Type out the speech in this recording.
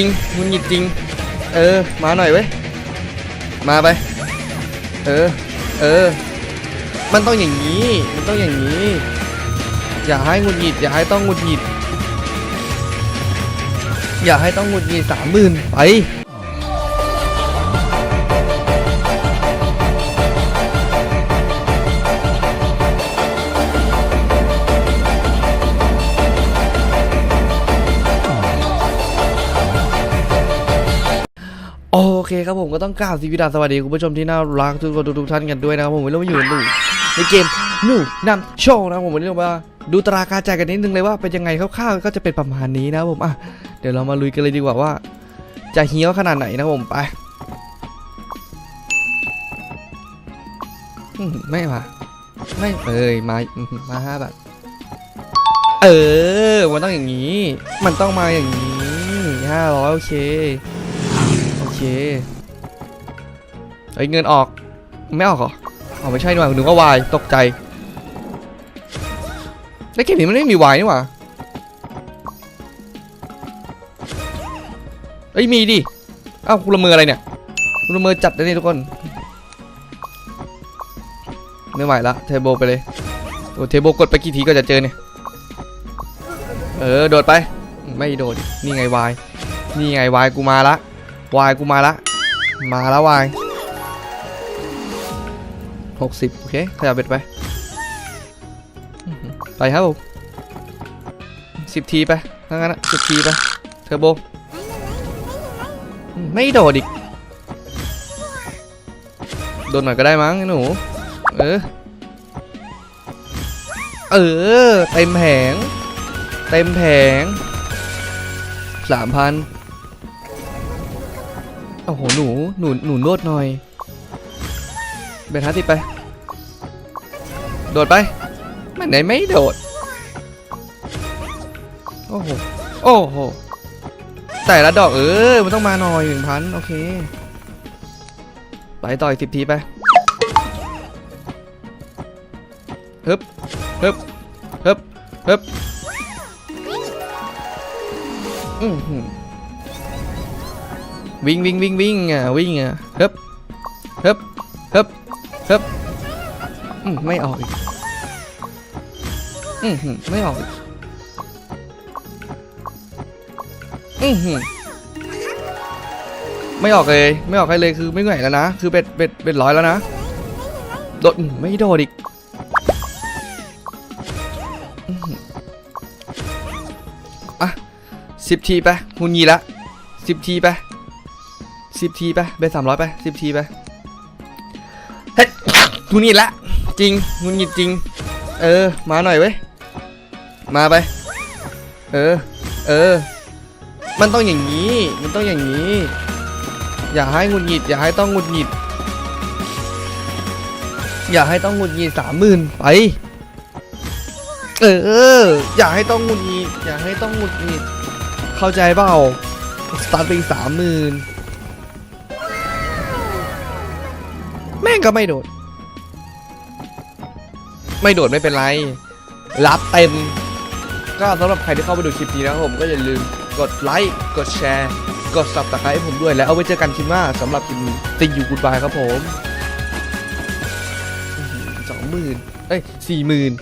จริงมุนหยิดจริง เออ มาหน่อยเว้ย มาไป เออ เออ มันต้องอย่างนี้ มันต้องอย่างนี้ อย่าให้หงุดหงิด อย่าให้ต้องหงุดหงิด อย่าให้ต้องหงุดหงิดสามหมื่นไป โอเคครับผมก็ต้องกล่าวสวัสดีสวัสดีคุณผู้ชมที่น่ารักทุกคนทุกๆท่านกันด้วยนะครับผมวันนี้เรามาอยู่กันดูในเกมหนูนำโชว์นะครับผมวันนี้เรามาดูตราการจ่ายกันนิดนึงเลยว่าเป็นยังไงคร่าวๆก็จะเป็นประมาณนี้นะผมอะเดี๋ยวเรามาลุยกันเลยดีกว่าว่า จะเฮี้ยวขนาดไหนนะผมไปอืมไม่มาไม่เอ้ยมามาห้าบาทเออมันต้องอย่างนี้ มันต้องมาอย่างนี้ห้าร้อยโอเค เคเอ้เงินออกไม่ออกเหรออ๋อไม่ใช่นี่หว่าหนูก็วายตกใจแล้วเกมนี้มันไม่มีวายนี่หว่าเอ้ยมีดิเอ้าคุณละเมออะไรเนี่ยคุณละเมอจัดเลยนี่ทุกคน ไม่ไหวละเทเบิลไปเลยโอ้เทเบิลกดไปกี่ทีก็จะเจอเนี่ย เออ โดดไป ไม่โดด นี่ไงวาย นี่ไงวายกูมาละ วายกูมาละ มาแล้ววายหกสิบโอเคขยับเบ็ดไป ไปครับผมสิบทีไปถ้างั้นสิบทีไป เทอร์โบอืมไม่โดดอีก โดนหน่อยก็ได้มั้งไอ้หนู เออ เออ เต็มแผง เต็มแผงสามพัน อ้โห หนู หนู หนูนวดหน่อย เบนฮาติไป โดดไป มันไหนไม่โดด โอ้โห โอ้โห แต่ละดอกเออ มันต้องมาหน่อยหนึ่งพันโอเค ไปต่อยสิบทีไปฮึบฮึบฮึบฮึบอือหือ วิ่งวิ่งวิ่งวิ่งอะวิ่งอะฮึบฮึบฮึบฮึบไม่ออกอีกอืมไม่ออกอีกอืมไม่ออกเลย ไม่ออกให้เลยคือไม่ไหวแล้วนะ คือเบ็ดเบ็ดเบ็ดร้อยแล้วนะโดดไม่โดดอีกอะสิบทีไปหุ่นยีละสิบทีไป สิบทีไปเบสสามร้อยไปสิบทีไปเฮ้ยงุนงิดละ จริงงุนงิดจริง เออ มาหน่อยเว้ย มาไป เออ เออ มันต้องอย่างนี้ มันต้องอย่างนี้ อย่าให้งุนงิด อย่าให้ต้องงุนงิด อย่าให้ต้องงุนงิดสามหมื่นไป เออ อย่าให้ต้องงุนงิด อย่าให้ต้องงุนงิด เข้าใจเปล่าสตาร์ทไปสามหมื่น ม่งก็ไม่โดด ไม่โดดไม่เป็นไร รับเต็ม ก็สำหรับใครที่เข้ามาดูคลิปนี้นะครับผมก็อย่าลืมกดไลค์กดแชร์ กด subscribe ให้ผมด้วยแล้วเอาไว้เจอกันคลิปหน้าสำหรับคลิปนี้ติงอยู่กูดบายครับผมสองหมื่นเอ้ยสี่หมื่น